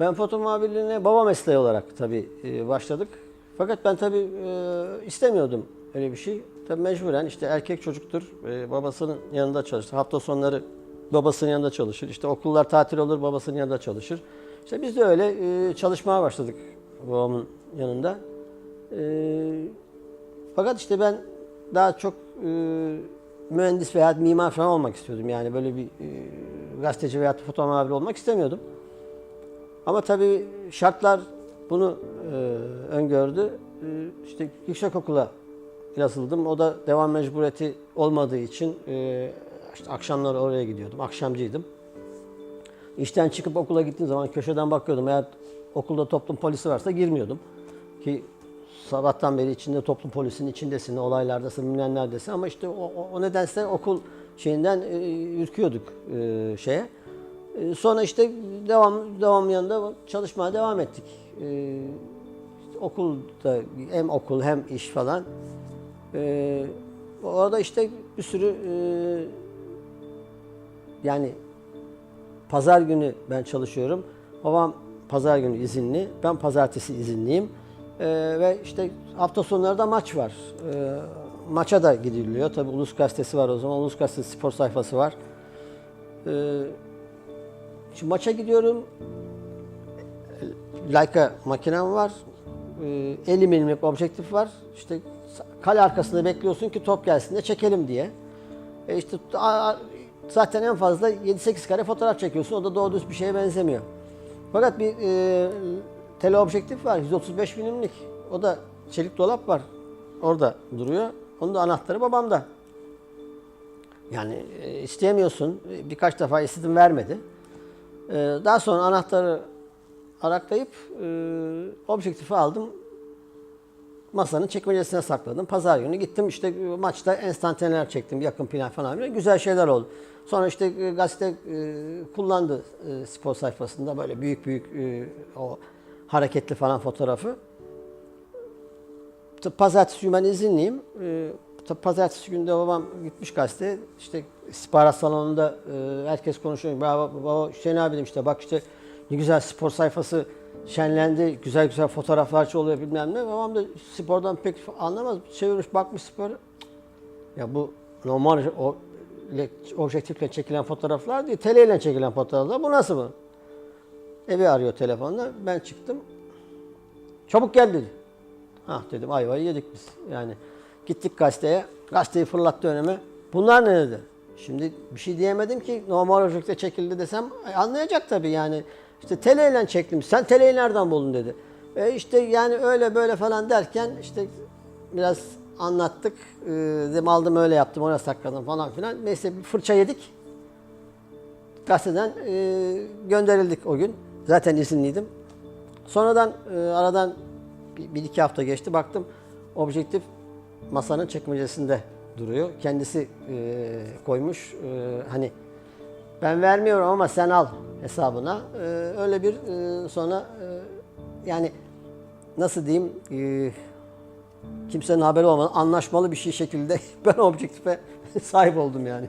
Ben foto muhabirliğine baba mesleği olarak tabii e, başladık. Fakat ben tabii e, istemiyordum öyle bir şey. Tabii mecburen işte erkek çocuktur, e, babasının yanında çalışır. Hafta sonları babasının yanında çalışır. İşte okullar tatil olur, babasının yanında çalışır. İşte biz de öyle çalışmaya başladık babamın yanında. Fakat işte ben daha çok mühendis veya mimar falan olmak istiyordum. Yani böyle bir gazeteci veya foto olmak istemiyordum. Ama tabii şartlar bunu e, öngördü. E, işte yüksekokula yazıldım. O da devam mecburiyeti olmadığı için e, işte akşamları oraya gidiyordum. Akşamcıydım. İşten çıkıp okula gittiğim zaman köşeden bakıyordum. Eğer okulda toplum polisi varsa girmiyordum. Ki sabahtan beri içinde toplum polisinin içindesin, olaylardasın, bilmem neredesin. Ama işte o, o nedense okul şeyinden e, ürküyorduk e, şeye. E, sonra işte devam devam yanında çalışmaya devam ettik. E, işte okulda hem okul hem iş falan. E, orada işte bir sürü e, yani pazar günü ben çalışıyorum. Babam pazar günü izinli. Ben pazartesi izinliyim. Ee, ve işte hafta sonları da maç var. Ee, maça da gidiliyor. Tabii Ulus Gazetesi var o zaman. Ulus Gazetesi spor sayfası var. Ee, şimdi maça gidiyorum. Leica makinem var. Ee, 50 milimlik objektif var. İşte kale arkasında bekliyorsun ki top gelsin de çekelim diye. E işte zaten en fazla 7-8 kare fotoğraf çekiyorsun. O da doğru düz bir şeye benzemiyor. Fakat bir e, teleobjektif var 135 milimlik. O da çelik dolap var. Orada duruyor. Onun da anahtarı babamda. Yani e, isteyemiyorsun. Birkaç defa istedim vermedi. E, daha sonra anahtarı araklayıp e, objektifi aldım. Masanın çekmecesine sakladım. Pazar günü gittim işte e, maçta enstantaneler çektim. Yakın plan falan. filan. Güzel şeyler oldu. Sonra işte e, gazete kullandı spor sayfasında böyle büyük büyük o hareketli falan fotoğrafı. Pazartesi günü ben izinliyim. Ee, t- Pazartesi günü de babam gitmiş gazete. İşte istihbarat salonunda e, herkes konuşuyor. Baba, baba Hüseyin abi demiş işte bak işte ne güzel spor sayfası şenlendi. Güzel güzel fotoğraflar oluyor bilmem ne. Babam da spordan pek anlamaz. Çevirmiş bakmış spor. Ya bu normal o le- objektifle çekilen fotoğraflar değil. Teleyle çekilen fotoğraflar. Bu nasıl bu? Evi arıyor telefonla. Ben çıktım. Çabuk gel dedi. Ha dedim ayvayı yedik biz. Yani gittik gazeteye. Gazeteyi fırlattı önüme. Bunlar ne dedi? Şimdi bir şey diyemedim ki normal objekte çekildi desem anlayacak tabii yani. İşte teleyle çektim. Sen teleyi nereden buldun dedi. E işte yani öyle böyle falan derken işte biraz anlattık. E, dedim aldım öyle yaptım oraya sakladım falan filan. Neyse bir fırça yedik. Gazeteden e, gönderildik o gün. Zaten izinliydim. Sonradan e, aradan bir iki hafta geçti. Baktım objektif masanın çekmecesinde duruyor. Kendisi e, koymuş. E, hani ben vermiyorum ama sen al hesabına. E, öyle bir e, sonra e, yani nasıl diyeyim e, kimsenin haberi olmadan anlaşmalı bir şey şekilde ben objektife sahip oldum yani.